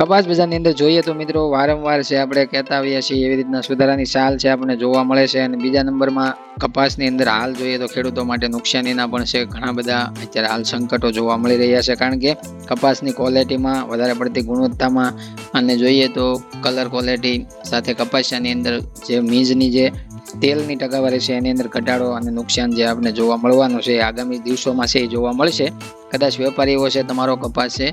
કપાસ બજારની અંદર જોઈએ તો મિત્રો વારંવાર છે, આપણે કહેતા આવીએ છીએ એવી રીતના સુધારાની સાલ છે, આપણને જોવા મળે છે અને બીજા નંબરમાં કપાસની અંદર હાલ જોઈએ તો ખેડૂતો માટે નુકસાનીના પણ છે, ઘણા બધા અત્યારે હાલ સંકટો જોવા મળી રહ્યા છે, કારણ કે કપાસની ક્વોલિટીમાં વધારે પડતી ગુણવત્તામાં અને જોઈએ તો કલર ક્વોલિટી સાથે કપાસિયાની અંદર જે મીજની જે તેલની ટકાવારી છે, એની અંદર ઘટાડો અને નુકસાન જે આપણે જોવા મળવાનું છે, આગામી દિવસોમાં છે એ જોવા મળશે. કદાચ વેપારીઓ છે, તમારો કપાસ છે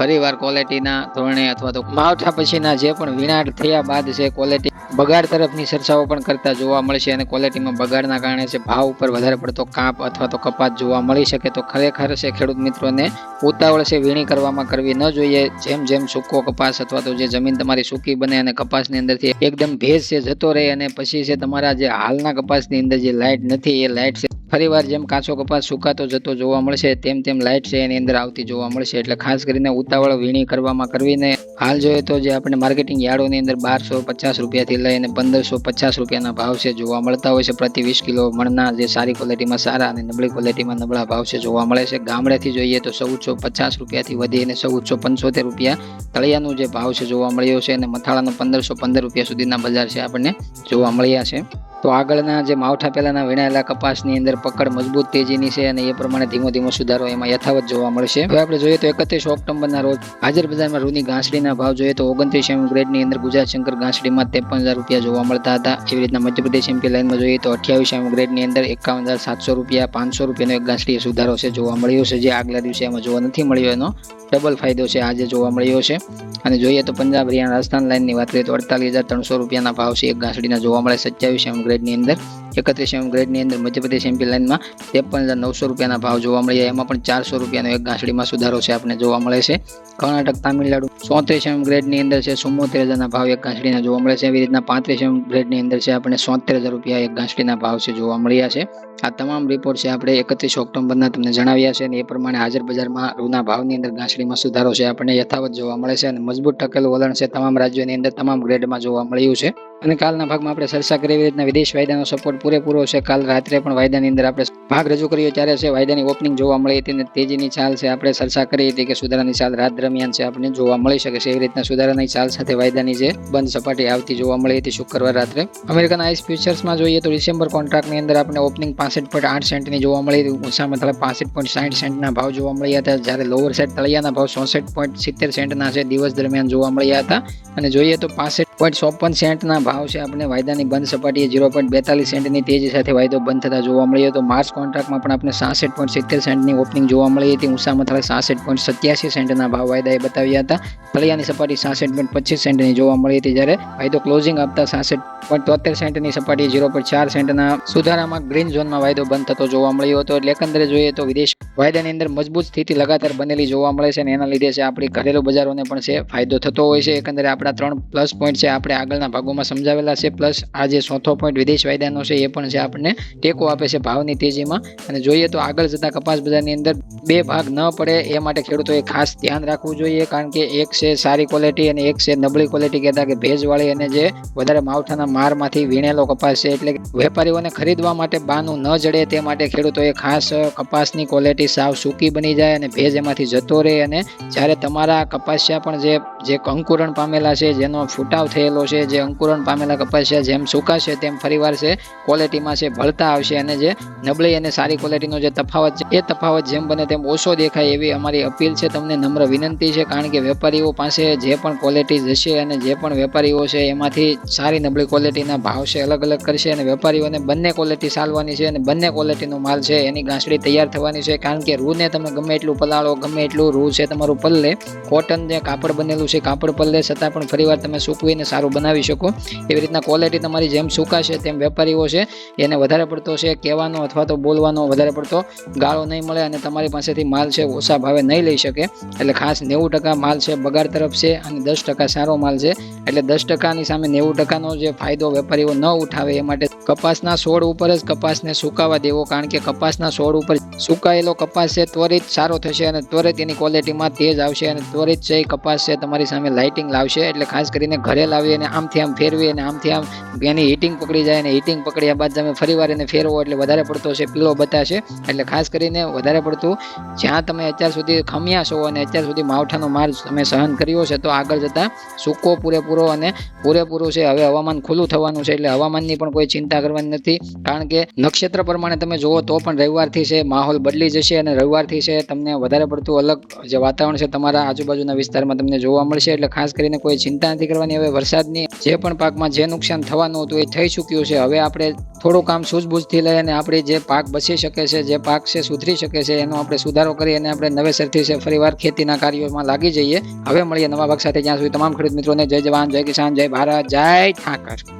ફરીવાર ક્વોલિટીના ધોરણે અથવા તો માવઠા પછીના જે પણ વિનાટ થયા બાદ છે ક્વોલિટી બગાડ તરફની ચર્ચાઓ પણ કરતા જોવા મળશે અને ક્વોલિટીમાં બગાડના કારણે છે, ભાવ ઉપર વધારે પડતો કાપ અથવા તો કપાત જોવા મળી શકે તો ખરેખર છે, ખેડૂત મિત્રોને ઉતાવળ છે, વીણી કરવામાં કરવી ન જોઈએ. જેમ જેમ સૂકો કપાસ અથવા તો જે જમીન તમારી સૂકી બને અને કપાસની અંદરથી એકદમ ભેજ છે, જતો રહે અને પછી છે, તમારા જે હાલના કપાસની અંદર જે લાઇટ નથી, એ લાઇટ છે ફરીવાર જેમ કાચો કપાસ સુકાતો જતો જોવા મળશે, તેમ તેમ લાઇટ છે એની અંદર આવતી જોવા મળશે. એટલે ખાસ કરીને ઉતાવળ વીણી કરવામાં કરવીને હાલ જોઈએ તો જે આપણે માર્કેટિંગ યાર્ડોની અંદર બારસો પચાસ રૂપિયાથી લઈને પંદરસો પચાસ રૂપિયાના ભાવ છે જોવા મળતા હોય છે. પ્રતિ વીસ કિલો મણના જે સારી ક્વોલિટીમાં સારા અને નબળી ક્વોલિટીમાં નબળા ભાવ છે જોવા મળે છે. ગામડેથી જોઈએ તો ચૌદસો પચાસ રૂપિયાથી વધીને ચૌદસો પંચોતેર રૂપિયા તળિયાનું જે ભાવ છે જોવા મળ્યો છે. અને મથાળાનો પંદરસો પંદર રૂપિયા સુધીના બજાર છે આપણને જોવા મળ્યા છે. તો આગળના જે માવઠા પહેલાના વીણાયેલા કપાસની અંદર પકડ મજબૂત તેજીની છે અને એ પ્રમાણે ધીમો ધીમો સુધારો એમાં યથાવત જોવા મળશે. હવે આપણે જોઈએ તો એકત્રીસ ઓક્ટોબરના રોજ હાજર બજારમાં રૂની ઘાસડીના ભાવ જોઈએ તો ઓગણત્રીસ એમ ગ્રેડની અંદર ગુજરાત શંકર ઘાસડીમાં ત્રેપન હજાર રૂપિયા જોવા મળતા હતા. એવી રીતના મધ્યપ્રદેશ એમપી લાઇનમાં જોઈએ તો અઠ્યાવીસ એમ ગ્રેડની અંદર એકાવન હજાર સાતસો રૂપિયા, પાંચસો રૂપિયાનો એક ઘાસડીએ સુધારો છે જોવા મળ્યો છે, જે આગલા દિવસે એમાં જોવા નથી મળ્યો એનો ડબલ ફાયદો છે, આજે જોવા મળ્યો છે. અને જોઈએ તો પંજાબ હરિયાણા રાજસ્થાન લાઇનની વાત કરીએ તો અડતાલીસ હજાર ત્રણસો રૂપિયાના ભાવ છે એક ઘાસડીના જોવા મળે, સત્યાવીસ એમ ગ્રેડની અંદર, એકત્રીસ એમ ગ્રેડની અંદર મધ્યપ્રદેશ એમપી લાઇનમાં ત્રેપન હજાર નવસો રૂપિયાના ભાવ જોવા મળ્યા. એમાં પણ ચારસો રૂપિયાનો એક ઘાસડીમાં સુધારો છે આપણે જોવા મળે છે. કર્ણાટક, તામિલનાડુ ચોત્રીસ એમ ગ્રેડની અંદર છે ચુમ્મોતેર હજારના ભાવ એક ઘાસડીના જોવા મળે છે. એવી રીતના પાંત્રીસ એમ ગ્રેડની અંદર છે, આપણે સોતેર હજાર રૂપિયા એક ઘાસડીના ભાવ છે જોવા મળ્યા છે. આ તમામ રિપોર્ટ છે આપણે એકત્રીસ ઓક્ટોબરના તમને જણાવ્યા છે અને એ પ્રમાણે હાજર બજારમાં રૂના ભાવની અંદર ઘાસડીમાં સુધારો છે આપણને યથાવત જોવા મળે છે અને મજબૂત ટકેલું વલણ છે તમામ રાજ્યોની અંદર તમામ ગ્રેડમાં જોવા મળ્યું છે. અને કાલના ભાગમાં આપણે ચર્ચા કરી એવી રીતના વિદેશ વાયદાનો સપોર્ટ પૂરેપૂરો છે. કાલ રાત્રે પણ વાયદાની અંદર આપણે ભાગ રજૂ કર્યો ત્યારે છે. વાયદાની ઓપનિંગ જોવા મળી હતી અને તેજીની ચાલ છે. આપણે ચર્ચા કરી હતી કે સુધારાની ચાલ રાત દરમિયાન છે. આપણને જોવા મળી શકે છે એવી રીતના સુધારાની ચાલ સાથે વાયદાની જે બંધ સપાટી આવતી જોવા મળી હતી શુક્રવાર રાત્રે. અમેરિકન આઈસ ફ્યુચર્સમાં જોઈએ તો ડિસેમ્બર કોન્ટ્રાક્ટની અંદર આપણે ઓપનિંગ પાસઠ પોઈન્ટ આઠ સેન્ટની જોવા મળી હતી. ઊંચામાં તળે પાસઠ પોઈન્ટ સાઠ સેન્ટના ભાવ જોવા મળ્યા હતા. જ્યારે લોઅર સાઈડ તળિયાના ભાવ ચોસઠ પોઈન્ટ સિત્તેર સેન્ટના છે. દિવસ દરમિયાન જોવા મળ્યા હતા. અને જોઈએ તો પાસઠ પોઈન્ટ ચોપન સેન્ટના ભાવ છે. આપણે વાયદાની બંધ સપાટીએ ઝીરો પોઈન્ટ બેતાલીસ સેન્ટની તેજી સાથે વાયદો બંધ થતા જોવા મળ્યો તો માર્ચ કોન્ટ્રાક્ટમાં પણ આપણે સાસઠ પોઈન્ટ સિત્તેર સેન્ટની ઓપનિંગ જોવા મળી હતી. ઊંચામાં તળે સાસઠ પોઈન્ટ સત્યાસી સેન્ટના ભાવ વાયદાએ બતાવ્યા હતા. તળિયાની સપાટી સાસઠ પોઈન્ટ પચીસ સેન્ટની જોવા મળી હતી. જ્યારે વાયદો ક્લોઝિંગ આપતા સાસઠ પોઈન્ટ તોતેર સેન્ટની સપાટી ઝીરો પોઈન્ટ ચાર સેન્ટના સુધારામાં ગ્રીન ઝોનમાં વાયદો બંધ થતો જોવા મળ્યો હતો. એટલે એકંદરે જોઈએ તો વિદેશ વાયદાની અંદર મજબૂત સ્થિતિ લગાતાર બનેલી જોવા મળે છે અને એના લીધે છે આપણી ઘરેલું બજારોને પણ છે ફાયદો થતો હોય છે. એકંદરે આપણા ત્રણ પ્લસ પોઈન્ટ છે આપણે આગળના ભાગોમાં સમજાવેલા છે. પ્લસ આ જે ચોથો પોઈન્ટ વિદેશ વાયદાનો છે એ પણ છે આપણને ટેકો આપે છે ભાવની તેજીમાં. અને જોઈએ તો આગળ જતા કપાસ બજારની અંદર બે ભાગ ન પડે એ માટે ખેડૂતોએ ખાસ ધ્યાન રાખવું જોઈએ કારણ કે એક છે સારી ક્વોલિટી અને એક છે નબળી ક્વોલિટી કહેતા કે ભેજવાળી અને જે વધારે માવઠાના મારમાંથી વીણેલો કપાસ છે. એટલે વેપારીઓને ખરીદવા માટે બાનું ન જડે તે માટે ખેડૂતોએ ખાસ કપાસની ક્વોલિટી સાવ સૂકી બની જાય અને ભેજ એમાંથી જતો રહે અને જ્યારે તમારા કપાસિયા પણ જે જે અંકુરણ પામેલા છે, જેનો ફૂટાવ થયેલો છે, જે અંકુરણ પામેલા કપાસિયા જેમ સુકાશે તેમ ફરીવાર છે ક્વોલિટીમાં છે, ભળતા આવશે અને જે નબળી અને સારી ક્વોલિટીનો જે તફાવત છે, એ તફાવત જેમ બને તેમ ઓછો દેખાય એવી અમારી અપીલ છે. તમને નમ્ર વિનંતી છે, કારણ કે વેપારીઓ પાસે જે પણ ક્વોલિટી જશે અને જે પણ વેપારીઓ છે, એમાંથી સારી નબળી ક્વોલિટીના ભાવ છે અલગ અલગ કરશે અને વેપારીઓને બંને ક્વોલિટી ચાલવાની છે અને બંને ક્વોલિટીનો માલ છે, એની ગાંસડી તૈયાર થવાની છે. કારણ કે રૂને તમે ગમે એટલું પલાળો, ગમે એટલું રૂ છે તમારું પલ્લે કોટન જે કાપડ બનેલું છે, કાપડ પલ્લે, છતાં પણ ફરીવાર તમે સૂકવીને સારું બનાવી શકો. એવી રીતના ક્વોલિટી તમારી જેમ સુકાશે તેમ વેપારીઓ છે, એને વધારે પડતો છે કહેવાનો અથવા તો બોલવાનો વધારે પડતો ગાળો નહીં મળે અને તમારી પાસેથી માલ છે ઓછા ભાવે નહીં લઈ શકે. એટલે ખાસ નેવું ટકા માલ છે બગાડ તરફ છે અને દસ ટકા સારો માલ છે. એટલે દસ ટકાની સામે નેવું ટકાનો જે ફાયદો વેપારીઓ ન ઉઠાવે એ માટે કપાસના છોડ ઉપર જ કપાસને સુકાવા દેવો, કારણ કે કપાસના છોડ ઉપર સુકાયેલો કપાસ છે, ત્વરિત સારો થશે અને ત્વરિત એની ક્વોલિટીમાં તેજ આવશે અને ત્વરિત છે એ કપાસ છે તમારી સામે લાઇટિંગ લાવશે એટલે ખાસ કરીને ઘરે લાવી અને આમથી આમ ફેરવી અને આમથી આમ એની હીટિંગ પકડી જાય અને હીટિંગ પકડ્યા બાદ તમે ફરીવાર એને ફેરવો એટલે વધારે પડતો છે, પીળો બતાશે. એટલે ખાસ કરીને વધારે પડતું જ્યાં તમે અત્યાર સુધી ખમ્યા છો અને અત્યાર સુધી માવઠાનો માર તમે સહન કર્યો છે, તો આગળ જતાં સૂકો, પૂરેપૂરો અને પૂરેપૂરું છે, હવે હવામાન ખુલ્લું થવાનું છે એટલે હવામાનની પણ કોઈ ચિંતા કરવાની નથી. કારણ કે નક્ષત્ર પ્રમાણે તમે જુઓ તો પણ રવિવારથી છે, માહોલ બદલી જશે. અને રવિવારથી છે, તમને વધારે પડતું અલગ જે વાતાવરણ છે તમારા આજુબાજુના વિસ્તારમાં તમને જોવા મળશે. એટલે ખાસ કરીને કોઈ ચિંતા નથી કરવાની. હવે વરસાદની જે પણ પાકમાં જે નુકસાન થવાનું હતું એ થઈ ચૂક્યું છે. હવે આપણે થોડું કામ સૂઝબૂઝથી લઈ અને આપણે જે પાક બચી શકે છે, જે પાક છે સુધરી શકે છે, એનો આપણે સુધારો કરી અને આપણે નવેસરથી છે ફરીવાર ખેતીના કાર્યોમાં લાગી જઈએ. હવે મળીએ નવા ભાગ સાથે. જ્યાં સુધી તમામ ખેડૂત મિત્રોને જય જવાન, જય કિસાન, જય ભારત, જય ઠાકર.